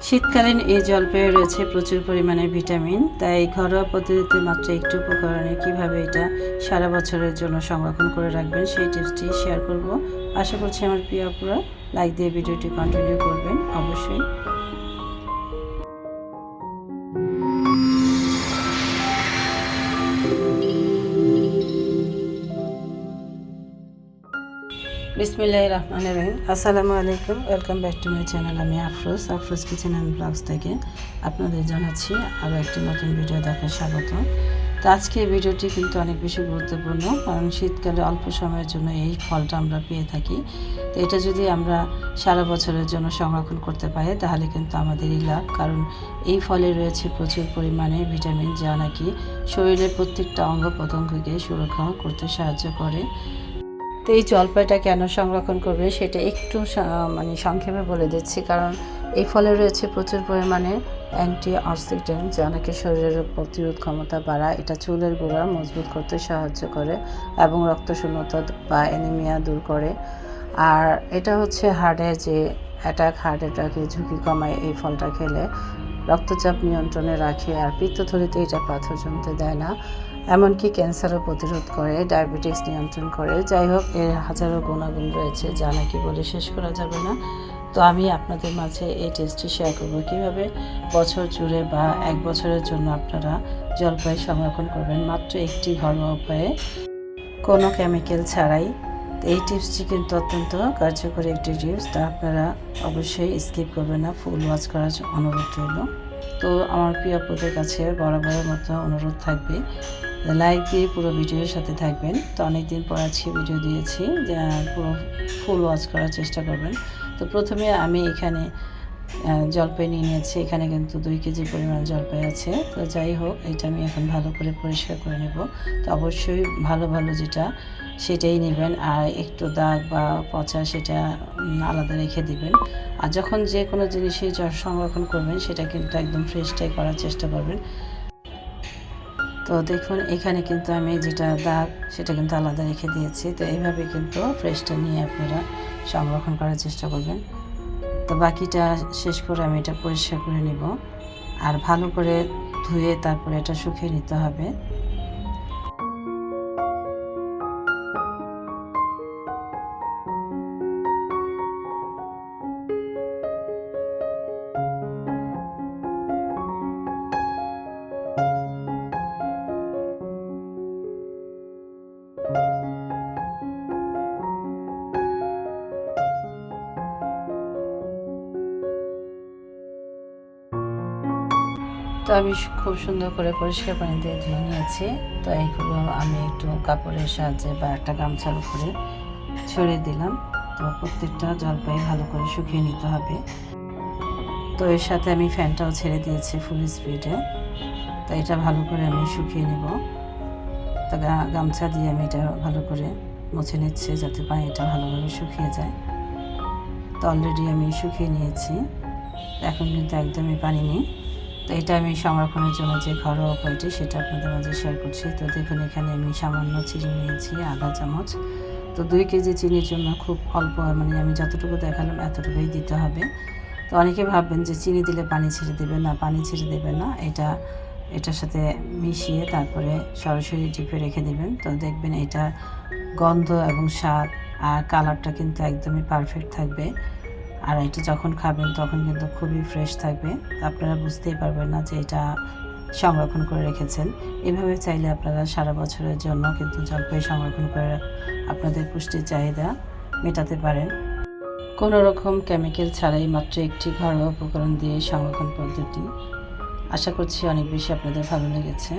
শীতকালীন এই জলপাইয়ে রয়েছে প্রচুর পরিমাণে ভিটামিন, তাই ঘরোয়া পদ্ধতিতে মাত্র একটু উপকরণে কীভাবে এটা সারা বছরের জন্য সংরক্ষণ করে রাখবেন সেই টিপসটি শেয়ার করব। আশা করছি আমার প্রিয় আপুরা লাইক দিয়ে ভিডিওটি কন্টিনিউ করবেন। অবশ্যই বিসমিল্লাহ রহমান রহিম। আসসালামু আলাইকুম welcome back to my channel আমি Afroz. Afroz kitchen and blogs থেকে আপনাদের জানাচ্ছি আরও একটি নতুন ভিডিও দেখার স্বাগত। তো আজকে এই ভিডিওটি কিন্তু অনেক বেশি গুরুত্বপূর্ণ, কারণ শীতকালে অল্প সময়ের জন্য এই ফলটা আমরা পেয়ে থাকি। তো এটা যদি আমরা সারা বছরের জন্য সংরক্ষণ করতে পারি, তাহলে কিন্তু আমাদেরই লাভ। কারণ এই ফলে রয়েছে প্রচুর পরিমাণে ভিটামিন যা নাকি শরীরের প্রত্যেকটা অঙ্গ প্রত্যঙ্গকে সুরক্ষা করতে সাহায্য করে। তো এই জলপাইটা কেন সংরক্ষণ করবে সেটা একটু মানে সংক্ষেপে বলে দিচ্ছি। কারণ এই ফলে রয়েছে প্রচুর পরিমাণে অ্যান্টি অক্সিডেন্ট যা নাকি শরীরের প্রতিরোধ ক্ষমতা বাড়ায়। এটা চুলের গোড়া মজবুত করতে সাহায্য করে এবং রক্তশূন্যতা বা অ্যানিমিয়া দূর করে। আর এটা হচ্ছে হার্টের যে অ্যাটাক, হার্ট অ্যাটাকের ঝুঁকি কমায় এই ফলটা খেলে। রক্তচাপ নিয়ন্ত্রণে রাখে আর পিত্তথলিতে এটা পাথর জমতে দেয় না। এমনকি ক্যান্সারও প্রতিরোধ করে, ডায়াবেটিস নিয়ন্ত্রণ করে। যাই হোক, এর হাজারো গুণাগুণ রয়েছে, যা নাকি বলে শেষ করা যাবে না। তো আমি আপনাদের মাঝে এই টেস্টটি শেয়ার করব। কীভাবে বছর জুড়ে বা এক বছরের জন্য আপনারা জলপাই সংরক্ষণ করবেন? মাত্র একটি ঘরোয়া উপায়ে। কোনো কেমিক্যাল ছাড়াই। এই টিপসটি কিন্তু অত্যন্ত কার্যকরী একটি টিপস, তা আপনারা অবশ্যই স্কিপ করবেন না। ফুল ওয়াচ করার অনুরোধ রইল। তো আমার প্রিয় আপুদের কাছে বরাবরের মতো অনুরোধ থাকবে। লাইক দিয়ে পুরো ভিডিওর সাথে থাকবেন। তো অনেকদিন পর আজকে ভিডিও দিয়েছি, যে পুরো ফুল ওয়াচ করার চেষ্টা করবেন। তো প্রথমে আমি এখানে জলপাই নিয়ে নিয়েছি। এখানে কিন্তু দুই কেজি পরিমাণ জলপাই আছে। তো যাই হোক, এটা আমি এখন ভালো করে পরিষ্কার করে নেব। তো অবশ্যই ভালো ভালো যেটা, সেটাই নেবেন। আর একটু দাগ বা পচা, সেটা আলাদা রেখে দিবেন। আর যখন যে কোনো জিনিসই সংরক্ষণ করবেন, সেটা কিন্তু একদম ফ্রেশটাই করার চেষ্টা করবেন। তো দেখুন, এখানে কিন্তু আমি যেটা দাগ, সেটা কিন্তু আলাদা রেখে দিয়েছি। তো এইভাবে কিন্তু ফ্রেশটা নিয়ে আপনারা সংরক্ষণ করার চেষ্টা করবেন। তো বাকিটা শেষ করে আমি এটা পরিষ্কার করে নিব। আর ভালো করে ধুয়ে তারপরে এটা শুকিয়ে নিতে হবে। তো আমি খুব সুন্দর করে পরিষ্কার পানি দিয়ে ধুয়ে নিয়েছি। তো এইগুলো আমি একটু কাপড়ের সাহায্যে বা একটা গামছার উপরে ছড়িয়ে দিলাম। তো প্রত্যেকটা জলপাই ভালো করে শুকিয়ে নিতে হবে। তো এর সাথে আমি ফ্যানটাও ছেড়ে দিয়েছি ফুল স্পিডে তো এটা ভালো করে আমি শুকিয়ে নেব। তো গামছা দিয়ে আমি এটা ভালো করে মুছে নিচ্ছি যাতে পানিটা ভালোভাবে শুকিয়ে যায়। তো অলরেডি আমি শুকিয়ে নিয়েছি। এখন কিন্তু একদমই পানি নেই। তো এটা আমি সংরক্ষণের জন্য যে ঘরোয়া উপায়টি সেটা আপনাদের মাঝে শেয়ার করছি। তো দেখুন, এখানে আমি সামান্য চিনি নিয়েছি, আধা চামচ। তো দুই কেজি চিনির জন্য খুব অল্প মানে আমি যতটুকু দেখালাম এতটুকুই দিতে হবে। তো অনেকে ভাববেন যে চিনি দিলে পানি ছেড়ে দেবে না, পানি ছেড়ে দেবে না। এটা, এটার সাথে মিশিয়ে তারপরে সরাসরি ডিপে রেখে দেবেন। তো দেখবেন এটা গন্ধ এবং স্বাদ আর কালারটা কিন্তু একদমই পারফেক্ট থাকবে। আর এটা যখন খাবেন, তখন কিন্তু খুবই ফ্রেশ থাকবে। আপনারা বুঝতেই পারবেন না যে এটা সংরক্ষণ করে রেখেছেন। এভাবে চাইলে আপনারা সারা বছরের জন্য কিন্তু জলপাই সংরক্ষণ করে আপনাদের পুষ্টির চাহিদা মেটাতে পারেন। কোনো রকম কেমিক্যাল ছাড়াই মাত্র একটি ঘরোয়া উপকরণ দিয়ে সংরক্ষণ পদ্ধতি। আশা করছি অনেক বেশি আপনাদের ভালো লেগেছে।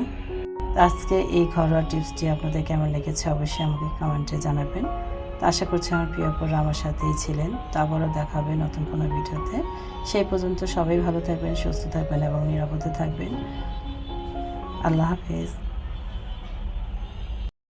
আজকে এই ঘরোয়া টিপসটি আপনাদের কেমন লেগেছে অবশ্যই আমাকে কমেন্টে জানাবেন। তো আশা করছি আমার প্রিয় পর আমার সাথেই ছিলেন। তো আবারও দেখা হবে নতুন কোনো ভিডিওতে। সেই পর্যন্ত সবাই ভালো থাকবেন, সুস্থ থাকবেন এবং নিরাপদে থাকবেন। আল্লাহ হাফেজ।